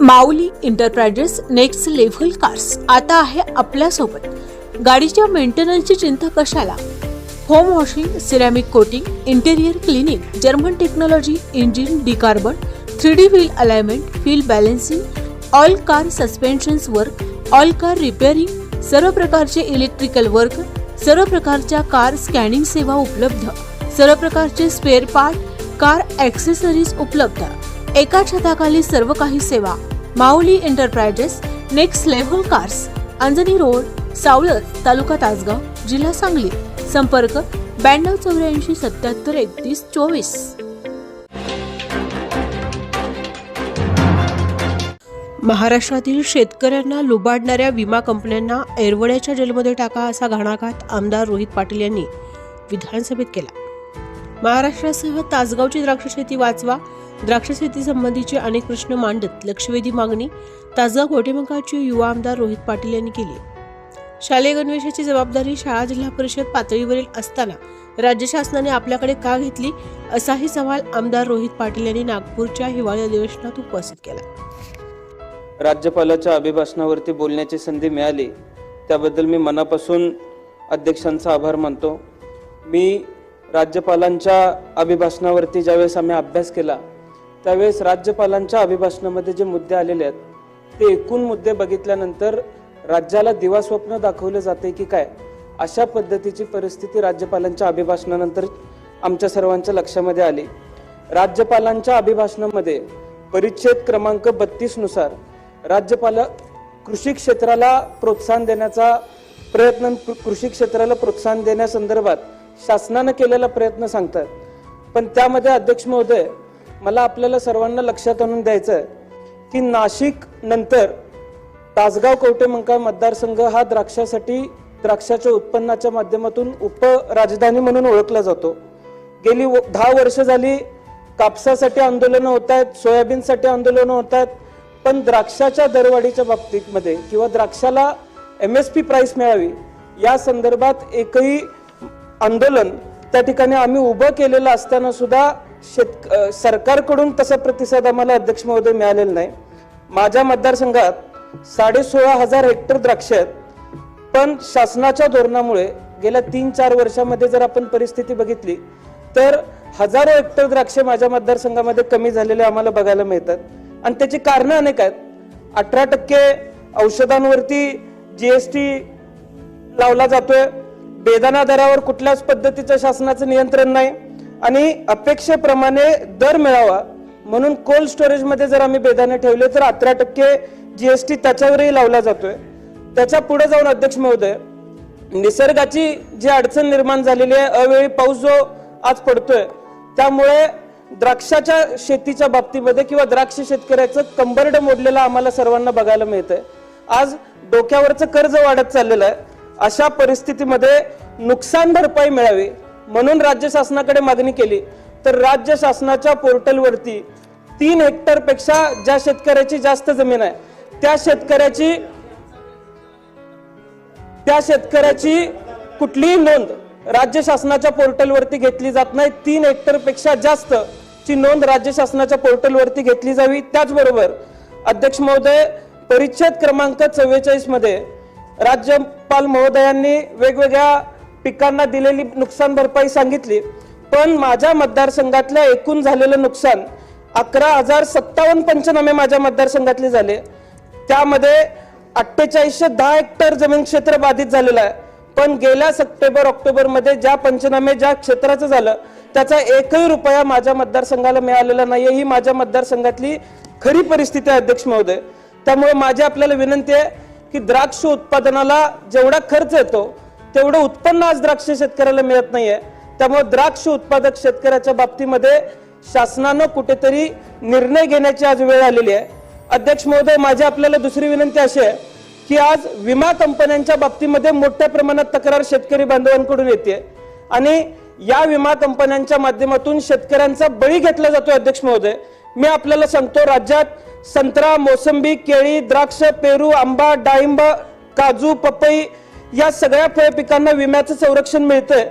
Mauli enterprises next level cars. आता आहे आपल्यासोबत. गाडीच्या मेंटेनन्सची चिंता कशाला? Home washing ceramic coating interior cleaning German technology engine decarbon three D wheel alignment wheel balancing all car suspensions work all car repairing सर्व प्रकारचे electrical work सर्व प्रकारच्या कार स्कॅनिंग सेवा उपलब्ध सर्व प्रकारचे स्पेअर पार्ट कार ॲक्सेसरीज उपलब्ध. एका छताखाली सर्व काही सेवा. Mauli enterprises next level cars Anjani road सावळर taluka Tasgaon जिल्हा सांगली. संपर्क ब्याण्णव चौऱ्याऐंशी सत्याहत्तर एकतीस चोवीस. महाराष्ट्रातील शेतकऱ्यांना लुबाडणाऱ्या विमा कंपन्यांना एरवड्याच्या जेलमध्ये टाका असा घणाघात आमदार रोहित पाटील यांनी विधानसभेत केला. महाराष्ट्रासह तासगावची द्राक्ष शेती वाचवा. द्राक्ष शेती संबंधीचे अनेक प्रश्न मांडत लक्षवेधी मागणी तासगाव गोटेमंकाचे युवा आमदार रोहित पाटील यांनी केली. शालेय गणवेशाची जबाबदारी शाळा जिल्हा परिषद पातळीवरील असताना राज्य शासनाने आपल्याकडे का घेतली असाही सवाल आमदार रोहित पाटील यांनी नागपूरच्या हिवाळी अधिवेशनात उपस्थित केला. राज्यपालाच्या अभिभाषणावरती बोलण्याची संधी मिळाली त्याबद्दल मी मनापासून अध्यक्षांचा आभार मानतो. मी राज्यपालांच्या अभिभाषणावरती ज्यावेळेस आम्ही अभ्यास केला त्यावेळेस राज्यपालांच्या अभिभाषणामध्ये जे मुद्दे आलेले आहेत ते एकूण मुद्दे बघितल्यानंतर राज्याला दिवास्वप्न दाखवलं जाते की काय अशा पद्धतीची परिस्थिती राज्यपालांच्या अभिभाषणानंतर आमच्या सर्वांच्या लक्षामध्ये आली. राज्यपालांच्या अभिभाषणामध्ये परिच्छेद क्रमांक बत्तीसनुसार राज्यपाल कृषी क्षेत्राला प्रोत्साहन देण्याचा प्रयत्न कृषी क्षेत्राला प्रोत्साहन देण्यासंदर्भात शासनानं केलेला प्रयत्न सांगतात. पण त्यामध्ये अध्यक्ष महोदय मला आपल्याला सर्वांना लक्षात आणून द्यायचं आहे की नाशिक नंतर तासगाव कवटे मंकाळ मतदारसंघ हा द्राक्षासाठी द्राक्षाच्या उत्पन्नाच्या माध्यमातून उपराजधानी म्हणून ओळखला जातो. गेली व- दहा वर्ष झाली कापसासाठी आंदोलनं होत आहेत सोयाबीनसाठी आंदोलनं होत आहेत पण द्राक्षाच्या दरवाढीच्या बाबतीमध्ये किंवा द्राक्षाला एम एस पी प्राईस मिळावी या संदर्भात एकही आंदोलन त्या ठिकाणी आम्ही उभं केलेलं असताना सुद्धा शेत सरकारकडून तसा प्रतिसाद आम्हाला अध्यक्ष महोदय मिळालेला नाही. माझ्या मतदारसंघात साडे सोळा हजार हेक्टर द्राक्ष आहेत. पण शासनाच्या धोरणामुळे गेल्या तीन चार वर्षामध्ये जर आपण परिस्थिती बघितली तर हजारो हेक्टर द्राक्षे माझ्या मतदारसंघामध्ये कमी झालेले आम्हाला बघायला मिळतात. आणि त्याची कारणं अनेक आहेत. अठरा टक्के औषधांवरती जी एस टी लावला जातोय. बेदाना दरावर कुठल्याच पद्धतीचं शासनाचं नियंत्रण नाही. आणि अपेक्षेप्रमाणे दर मिळावा म्हणून कोल्ड स्टोरेजमध्ये जर आम्ही बेदाने ठेवले तर अठरा टक्के जी एस टी त्याच्यावरही लावला जातोय. त्याच्या पुढे जाऊन अध्यक्ष महोदय निसर्गाची जी अडचण निर्माण झालेली आहे अवेळी पाऊस जो आज पडतोय त्यामुळे द्राक्षाच्या शेतीच्या बाबतीमध्ये किंवा द्राक्ष शेतकऱ्याचं कंबरड मोडलेलं आम्हाला सर्वांना बघायला मिळतंय. आज डोक्यावरचं कर्ज वाढत चाललेलं आहे. अशा परिस्थितीमध्ये नुकसान भरपाई मिळावी म्हणून राज्य शासनाकडे मागणी केली. तर राज्य शासनाच्या पोर्टलवरती तीन हेक्टरपेक्षा ज्या शेतकऱ्याची जास्त जमीन आहे त्या शेतकऱ्याची त्या शेतकऱ्याची कुठलीही नोंद राज्य शासनाच्या पोर्टलवरती घेतली जात नाही. तीन हेक्टरपेक्षा जास्त ची नोंद राज्य शासनाच्या पोर्टलवरती घेतली जावी. त्याचबरोबर अध्यक्ष महोदय परिच्छेद क्रमांक चव्वेचाळीसमध्ये राज्यपाल महोदयांनी वेगवेगळ्या पिकांना दिलेली नुकसान भरपाई सांगितली पण माझ्या मतदारसंघातल्या एकूण झालेलं नुकसान अकरा हजार सत्तावन्न पंचनामे माझ्या मतदारसंघातले झाले. त्यामध्ये अठ्ठेचाळीसशे दहा हेक्टर जमीन क्षेत्र बाधित झालेलं आहे. पण गेल्या सप्टेंबर ऑक्टोबरमध्ये ज्या पंचनामे ज्या क्षेत्राचं झालं त्याचा एकही रुपया माझ्या मतदारसंघाला मिळालेला नाही ही माझ्या मतदारसंघातली खरी परिस्थिती आहे अध्यक्ष महोदय. त्यामुळे माझी आपल्याला विनंती आहे की द्राक्ष उत्पादनाला जेवढा खर्च येतो तेवढं उत्पन्न आज द्राक्ष शेतकऱ्याला मिळत नाहीये. त्यामुळे द्राक्ष उत्पादक शेतकऱ्याच्या बाबतीमध्ये शासनानं कुठेतरी निर्णय घेण्याची आज वेळ आलेली आहे. अध्यक्ष महोदय माझी आपल्याला दुसरी विनंती अशी आहे की आज विमा कंपन्यांच्या बाबतीमध्ये मोठ्या प्रमाणात तक्रार शेतकरी बांधवांकडून येते. आणि या विमा कंपन्यांच्या माध्यमातून शेतकऱ्यांचा बळी घेतला जातो अध्यक्ष महोदय. मी आपल्याला सांगतो राज्यात संत्रा मोसंबी केळी द्राक्ष पेरू आंबा डाळिंब काजू पपई या सगळ्या फळ पिकांना विम्याचं संरक्षण मिळतंय.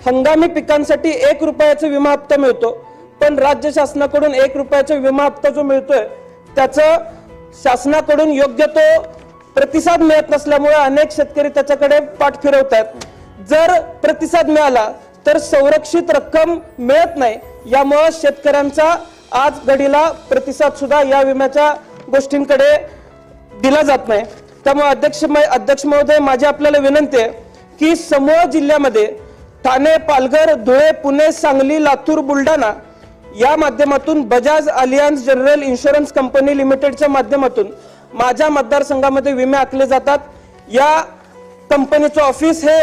हंगामी पिकांसाठी एक रुपयाचा विमा हप्ता मिळतो पण राज्य शासनाकडून एक रुपयाचा विमा हप्ता जो मिळतोय त्याचं शासनाकडून योग्य तो प्रतिसाद मिळत नसल्यामुळे अनेक शेतकरी त्याच्याकडे पाठ फिरवतात जर प्रतिसाद मिळाला तर संरक्षित रक्कम मिळत नाही यामुळं शेतकऱ्यांचा आज घडीला प्रतिसाद सुद्धा या विम्याच्या गोष्टींकडे दिला जात नाही. त्यामुळे अध्यक्ष अध्यक्ष महोदय माझी आपल्याला विनंती आहे की समूह जिल्ह्यामध्ये ठाणे पालघर धुळे पुणे सांगली लातूर बुलढाणा या माध्यमातून Bajaj Allianz General Insurance Company लिमिटेडच्या माध्यमातून माझ्या मतदारसंघामध्ये विमे आखले जातात. या कंपनीचं ऑफिस हे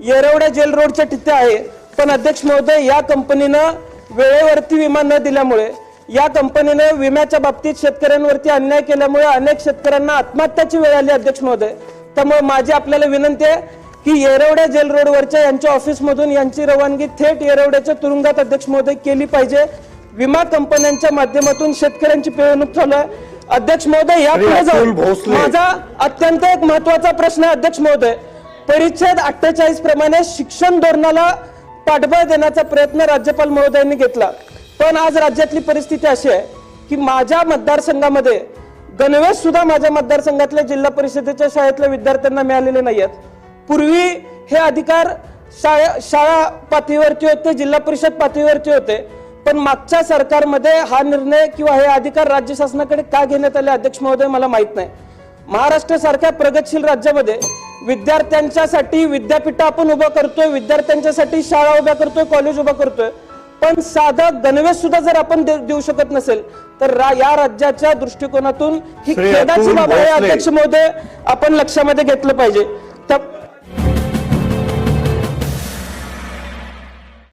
येरवड्या जेल रोडच्या तिथे आहे. पण अध्यक्ष महोदय या कंपनीनं वेळेवरती विमा न दिल्यामुळे या कंपनीने विम्याच्या बाबतीत शेतकऱ्यांवरती अन्याय केल्यामुळे अनेक शेतकऱ्यांना आत्महत्याची वेळ आली अध्यक्ष महोदय. त्यामुळे माझी आपल्याला विनंती आहे की येरवड्या जेल रोडवरच्या यांच्या ऑफिसमधून यांची रवानगी थेट येरवड्याच्या तुरुंगात अध्यक्ष महोदय केली पाहिजे. विमा कंपन्यांच्या माध्यमातून शेतकऱ्यांची पिळवणूक चालू आहे अध्यक्ष महोदय या पुढे अतुल जाऊन. माझा अत्यंत एक महत्त्वाचा प्रश्न आहे अध्यक्ष महोदय. परिच्छेद अठ्ठेचाळीस प्रमाणे शिक्षण धोरणाला पाठबळ देण्याचा प्रयत्न राज्यपाल महोदयांनी घेतला. पण आज राज्यातली परिस्थिती अशी आहे की माझ्या मतदारसंघामध्ये गणवेश सुद्धा माझ्या मतदारसंघातल्या जिल्हा परिषदेच्या शाळेतल्या विद्यार्थ्यांना मिळालेले नाही आहेत पूर्वी हे अधिकार शाळा शाळा पातळीवरती होते जिल्हा परिषद पातळीवरती होते. पण मागच्या सरकारमध्ये हा निर्णय किंवा हे अधिकार राज्य शासनाकडे का घेण्यात आले अध्यक्ष महोदय मला माहीत नाही. महाराष्ट्रासारख्या प्रगतशील राज्यामध्ये विद्यार्थ्यांच्यासाठी विद्यापीठ आपण उभं करतोय विद्यार्थ्यांच्यासाठी शाळा उभ्या करतोय कॉलेज उभं करतोय. पण साधं गणवेश सुद्धा जर आपण देऊ शकत नसेल तर रा- या राज्याच्या दृष्टिकोनातून ही खेदाची बाब आहे. अध्यक्ष महोदय आपण लक्षामध्ये घेतलं पाहिजे त्या-